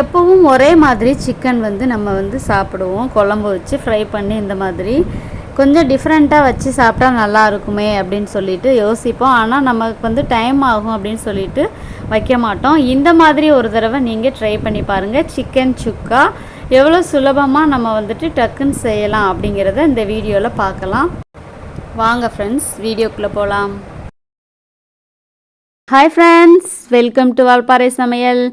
எப்பவும் ஒரே மாதிரி சிக்கன் வந்து நம்ம வந்து சாப்பிடுவோம். குழம்பு வச்சு ஃப்ரை பண்ணி இந்த மாதிரி. கொஞ்சம் டிஃப்ரெண்ட்டாக வச்சு சாப்பிட்டா நல்லா இருக்குமே அப்படின்னு சொல்லிட்டு யோசிப்போம். ஆனால் நமக்கு வந்து டைம் ஆகும் அப்படின்னு சொல்லிட்டு வைக்க மாட்டோம். இந்த மாதிரி ஒரு தடவை நீங்கள் ட்ரை பண்ணி பாருங்கள் சிக்கன் சுக்கா எவ்வளோ சுலபமாக நம்ம வந்துட்டு டக்குன்னு செய்யலாம் அப்படிங்கிறத இந்த வீடியோவில் பார்க்கலாம். வாங்க ஃப்ரெண்ட்ஸ் வீடியோக்குள்ளே போகலாம் hi friends welcome to Valparai சமையல்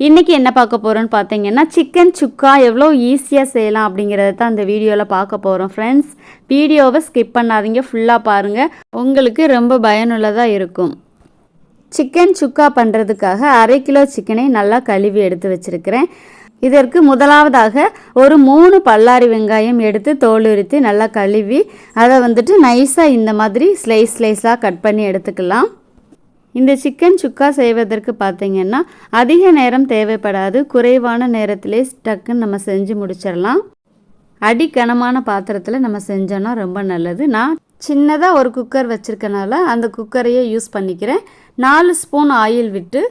இன்றைக்கி என்ன பார்க்க போகிறோன்னு பார்த்தீங்கன்னா சிக்கன் சுக்கா எவ்வளோ ஈஸியாக செய்யலாம் அப்படிங்கிறத தான் அந்த வீடியோவில் பார்க்க போகிறோம் ஃப்ரெண்ட்ஸ் வீடியோவை ஸ்கிப் பண்ணாதீங்க. ஃபுல்லாக பாருங்கள் உங்களுக்கு ரொம்ப பயனுள்ளதாக இருக்கும். சிக்கன் சுக்கா பண்ணுறதுக்காக அரை கிலோ சிக்கனை நல்லா கழுவி எடுத்து வச்சுருக்கிறேன். இதற்கு முதலாவதாக ஒரு மூணு பல்லாரி வெங்காயம் எடுத்து தோல் உரித்து நல்லா கழுவி அதை வந்துட்டு நைஸாக இந்த மாதிரி ஸ்லைஸ் ஸ்லைஸாக கட் பண்ணி எடுத்துக்கலாம். இந்த சிக்கன் சுக்கா செய்வதற்கு பார்த்தீங்கன்னா அதிக நேரம் தேவைப்படாது. குறைவான நேரத்திலே டக்குன்னு நம்ம செஞ்சு முடிச்சிடலாம். அடிக்கனமான பாத்திரத்தில் நம்ம செஞ்சோன்னா ரொம்ப நல்லது. நான் சின்னதாக ஒரு குக்கர் வச்சுருக்கனால அந்த குக்கரையே யூஸ் பண்ணிக்கிறேன். நாலு ஸ்பூன் ஆயில் விட்டு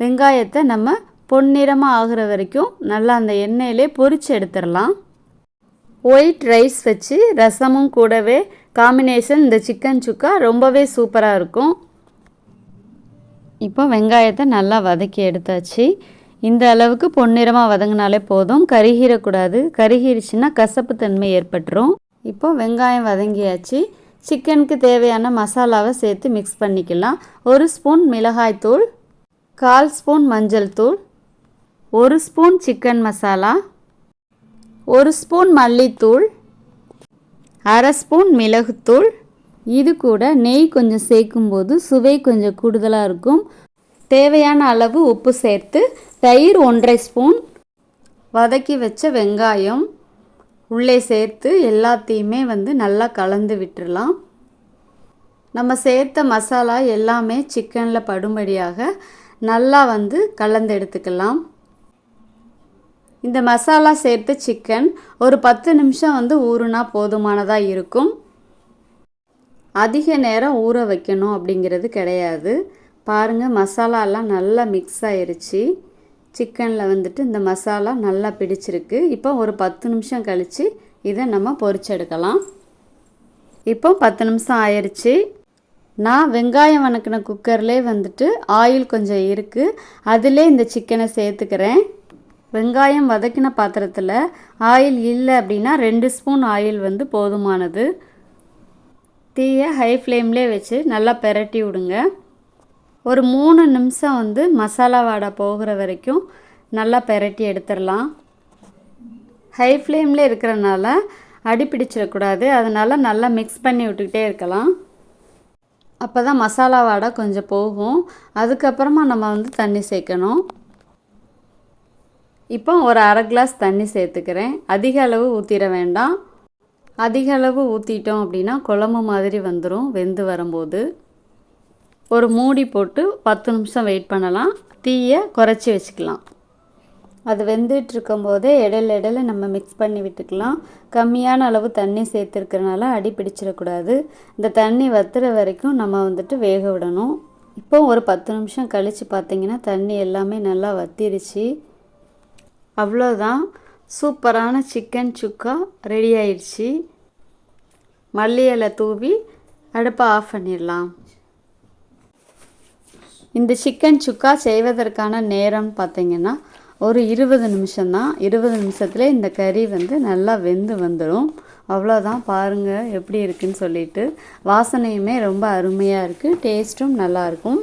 வெங்காயத்தை நம்ம பொன்னிறமாக ஆகிற வரைக்கும் நல்லா அந்த எண்ணெயிலே பொரித்து எடுத்துடலாம். ஒயிட் ரைஸ் வச்சு ரசமும் கூடவே காம்பினேஷன் இந்த சிக்கன் சுக்கா ரொம்பவே சூப்பராக இருக்கும். இப்போ வெங்காயத்தை நல்லா வதக்கி எடுத்தாச்சு. இந்த அளவுக்கு பொன்னிறமாக வதங்கினாலே போதும். கருகிடக்கூடாது கருகிருச்சுன்னா கசப்பு தன்மை ஏற்பட்டுரும். இப்போ வெங்காயம் வதங்கியாச்சு. சிக்கனுக்கு தேவையான மசாலாவை சேர்த்து மிக்ஸ் பண்ணிக்கலாம். ஒரு ஸ்பூன் மிளகாய்த்தூள் கால் ஸ்பூன் மஞ்சள் தூள் ஒரு ஸ்பூன் சிக்கன் மசாலா ஒரு ஸ்பூன் மல்லித்தூள் அரை ஸ்பூன் மிளகுத்தூள் இது கூட நெய் கொஞ்சம் சேர்க்கும்போது சுவை கொஞ்சம் கூடுதலாக இருக்கும். தேவையான அளவு உப்பு சேர்த்து தயிர் ஒன்றரை ஸ்பூன் வதக்கி வச்ச வெங்காயம் உள்ளே சேர்த்து எல்லாத்தையுமே வந்து நல்லா கலந்து விட்டுடலாம் நம்ம சேர்த்த மசாலா எல்லாமே சிக்கனில் படும்படியாக நல்லா வந்து கலந்து எடுத்துக்கலாம். இந்த மசாலா சேர்த்த சிக்கன் ஒரு பத்து நிமிஷம் வந்து ஊறுனா போதுமானதாக இருக்கும். அதிக நேரம் ஊற வைக்கணும் அப்படிங்கிறது கிடையாது. பாருங்கள் மசாலாலாம் நல்லா மிக்ஸ் ஆயிடுச்சு சிக்கனில் வந்துட்டு இந்த மசாலா நல்லா பிடிச்சிருக்கு. இப்போ ஒரு பத்து நிமிஷம் கழித்து இதை நம்ம பொரிச்செடுக்கலாம். இப்போ பத்து நிமிஷம் ஆயிடுச்சு நான் வெங்காயம் வணக்கின குக்கர்லேயே வந்துட்டு ஆயில் கொஞ்சம் இருக்குது அதிலே இந்த சிக்கனை சேர்த்துக்கிறேன். வெங்காயம் வதக்கின பாத்திரத்தில் ஆயில் இல்லை அப்படின்னா ரெண்டு ஸ்பூன் ஆயில் வந்து போதுமானது. தீயை ஹை ஃப்ளேம்லேயே வச்சு நல்லா பெரட்டி விடுங்க. ஒரு மூணு நிமிஷம் வந்து மசாலா வாடை போகிற வரைக்கும் நல்லா பெரட்டி எடுத்துடலாம். ஹை ஃப்ளேமில் இருக்கிறனால அடி பிடிச்சிடக்கூடாது. அதனால் நல்லா மிக்ஸ் பண்ணி விட்டுக்கிட்டே இருக்கலாம். அப்போ தான் மசாலா வாடை கொஞ்சம் போகும். அதுக்கப்புறமா நம்ம வந்து தண்ணி சேர்க்கணும். இப்போ ஒரு அரை கிளாஸ் தண்ணி சேர்த்துக்கிறேன். அதிக அளவு ஊற்றிட வேண்டாம். அதிக அளவு ஊற்றிட்டோம் அப்படின்னா குழம்பு மாதிரி வந்துடும் வெந்து வரும்போது. ஒரு மூடி போட்டு பத்து நிமிஷம் வெயிட் பண்ணலாம். தீயை குறைச்சி வச்சுக்கலாம். அது வெந்துட்டு இருக்கும்போதே இடையில இடையில நம்ம மிக்ஸ் பண்ணி விட்டுக்கலாம். கம்மியான அளவு தண்ணி சேர்த்துருக்கறனால அடி பிடிச்சிடக்கூடாது. இந்த தண்ணி வத்துற வரைக்கும் நம்ம வந்துட்டு வேக விடணும். இப்போ ஒரு பத்து நிமிஷம் கழித்து பார்த்திங்கன்னா தண்ணி எல்லாமே நல்லா வத்திருச்சு. அவ்வளோதான் சூப்பரான சிக்கன் சுக்கா ரெடி ஆயிடுச்சு. மல்லி இலை தூவி அடுப்பை ஆஃப் பண்ணிடலாம். இந்த சிக்கன் சுக்கா செய்வதற்கான நேரம் பார்த்தீங்கன்னா ஒரு இருபது நிமிஷம்தான் இருபது நிமிஷத்தில் இந்த கறி வந்து நல்லா வெந்து வந்துடும் அவ்வளோதான் பாருங்கள் எப்படி இருக்குன்னு சொல்லிட்டு. வாசனையுமே ரொம்ப அருமையாக இருக்குது டேஸ்ட்டும் நல்லாயிருக்கும்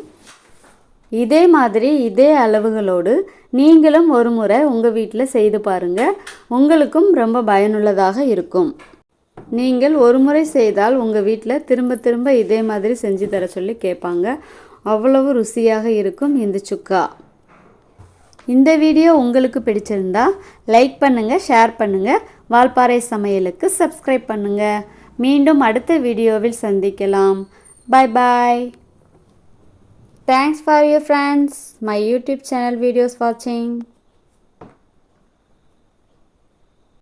இதே மாதிரி இதே அளவுகளோடு நீங்களும் ஒரு முறை உங்கள் வீட்டில் செய்து பாருங்கள் உங்களுக்கும் ரொம்ப பயனுள்ளதாக இருக்கும். நீங்கள் ஒரு முறை செய்தால் உங்கள் வீட்டில் திரும்ப திரும்ப இதே மாதிரி செஞ்சு தர சொல்லி கேட்பாங்க அவ்வளவு ருசியாக இருக்கும் இந்த சுக்கா. இந்த வீடியோ உங்களுக்கு பிடிச்சிருந்தா லைக் பண்ணுங்கள் ஷேர் பண்ணுங்கள் வால்பாறை சமையலுக்கு சப்ஸ்கிரைப் பண்ணுங்கள் மீண்டும் அடுத்த வீடியோவில் சந்திக்கலாம். பாய் பாய் Thanks for your friends, my YouTube channel videos watching.